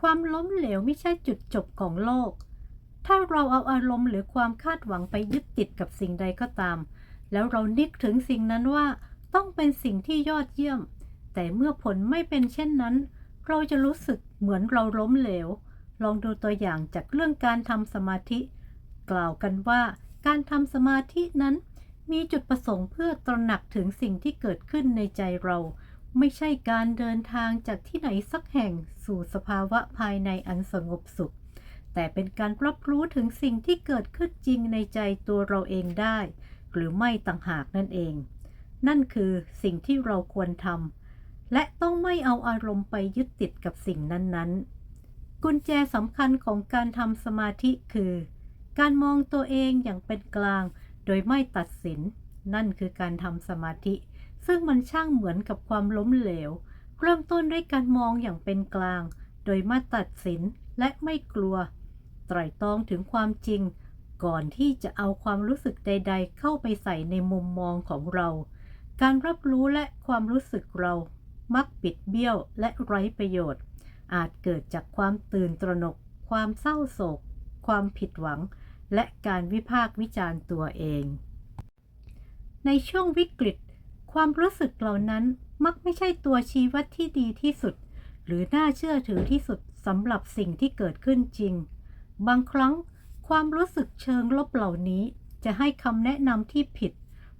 ความล้มเหลวไม่ใช่จุดจบของโลก ถ้าเราเอาอารมณ์หรือความคาดหวังไปยึดติดกับสิ่งใดก็ตาม แล้วเรานึกถึงสิ่งนั้นว่าต้องเป็นสิ่งที่ยอดเยี่ยม แต่เมื่อผลไม่เป็นเช่นนั้น เราจะรู้สึกเหมือนเราล้มเหลว ลองดูตัวอย่างจากเรื่องการทำสมาธิ กล่าวกันว่าการทำสมาธินั้น มีจุดประสงค์เพื่อตระหนักถึงสิ่งที่เกิดขึ้นในใจเรา ไม่ใช่การเดินทางจากที่ไหนสักแห่งสู่สภาวะภายในอันสงบสุข แต่เป็นการรับรู้ถึงสิ่งที่เกิดขึ้นจริงในใจตัวเราเองได้ หรือไม่ต่างหากนั่นเอง นั่นคือสิ่งที่เราควรทำและต้องไม่เอาอารมณ์ไปยึดติดกับสิ่งนั้นๆ กุญแจสำคัญของการทำสมาธิคือ การมองตัวเองอย่างเป็นกลาง โดยไม่ตัดสิน นั่นคือการทำสมาธิ ซึ่งมันช่างเหมือนกับความล้มเหลว เริ่มต้นด้วยการมองอย่างเป็นกลาง โดยม่ตัดสินและไม่กลัว ไตร่ตรองถึงความจริง ก่อนที่จะเอาความรู้สึกใด ๆ เข้าไปใส่ในมุมมองของเรา การรับรู้และความรู้สึกเรามักปิดเบี้ยวและไร้ประโยชน์ อาจเกิดจากความตื่นตระหนก ความเศร้าโศก ความผิดหวัง และการวิพากษ์วิจารณ์ตัวเอง ในช่วงวิกฤต ความรู้สึกเหล่านั้นมักไม่ใช่ตัวชี้วัดที่ดีที่สุด หรือน่าเชื่อถือที่สุดสำหรับสิ่งที่เกิดขึ้นจริง บางครั้งความรู้สึกเชิงลบเหล่านี้จะให้คำแนะนำที่ผิด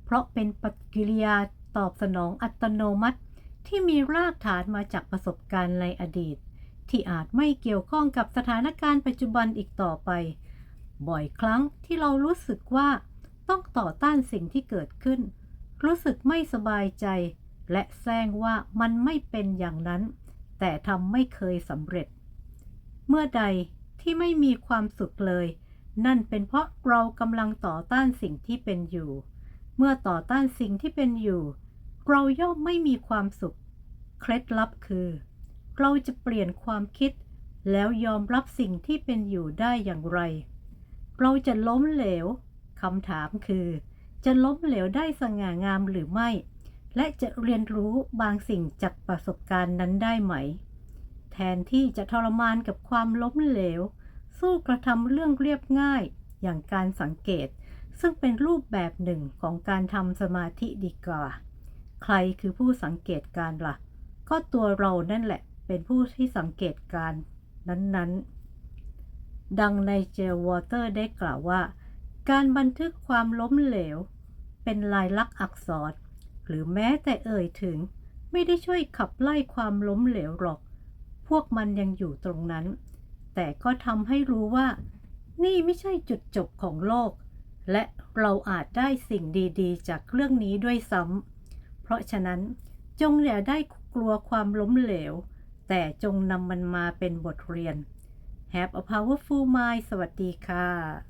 เพราะเป็นปฏิกิริยาตอบสนองอัตโนมัติ ที่มีรากฐานมาจากประสบการณ์ในอดีต ที่อาจไม่เกี่ยวข้องกับสถานการณ์ปัจจุบันอีกต่อไป บ่อยครั้งที่เรารู้สึกว่าต้องต่อต้านสิ่งที่เกิดขึ้น รู้สึกไม่สบายใจ และแซงว่ามันไม่เป็นอย่างนั้น แต่ทำไม่เคยสำเร็จ เมื่อใดที่ไม่มีความสุขเลย นั่นเป็นเพราะเรากำลังต่อต้านสิ่งที่เป็นอยู่ เมื่อต่อต้านสิ่งที่เป็นอยู่ เราย่อมไม่มีความสุข เคล็ดลับคือ เราจะเปลี่ยนความคิด แล้วยอมรับสิ่งที่เป็นอยู่ได้อย่างไร เราจะล้มเหลวคำถามคือ จะล้มเหลวได้สง่างามหรือไม่ และจะเรียนรู้บางสิ่งจากประสบการณ์นั้นได้ไหม แทนที่จะทรมานกับความล้มเหลว สู้กระทำเรื่องเรียบง่ายอย่างการสังเกต ซึ่งเป็นรูปแบบหนึ่งของการทำสมาธิดีกว่า ใครคือผู้สังเกตการล่ะ ก็ตัวเรานั่นแหละเป็นผู้ที่สังเกตการนั้นๆ ดังในเจลวอเตอร์ได้กล่าวว่า การบันทึกความล้มเหลว เป็นลายลักษณ์อักษร หรือแม้แต่เอ่ยถึง ไม่ได้ช่วยขับไล่ความล้มเหลวหรอก พวกมันยังอยู่ตรงนั้น แต่ก็ทำให้รู้ว่า นี่ไม่ใช่จุดจบของโลก และเราอาจได้สิ่งดีๆ จากเรื่องนี้ด้วยซ้ำเพราะฉะนั้นจงอย่าได้กลัวความล้มเหลว แต่จงนำมันมาเป็นบทเรียน Have a powerful mind สวัสดีค่ะ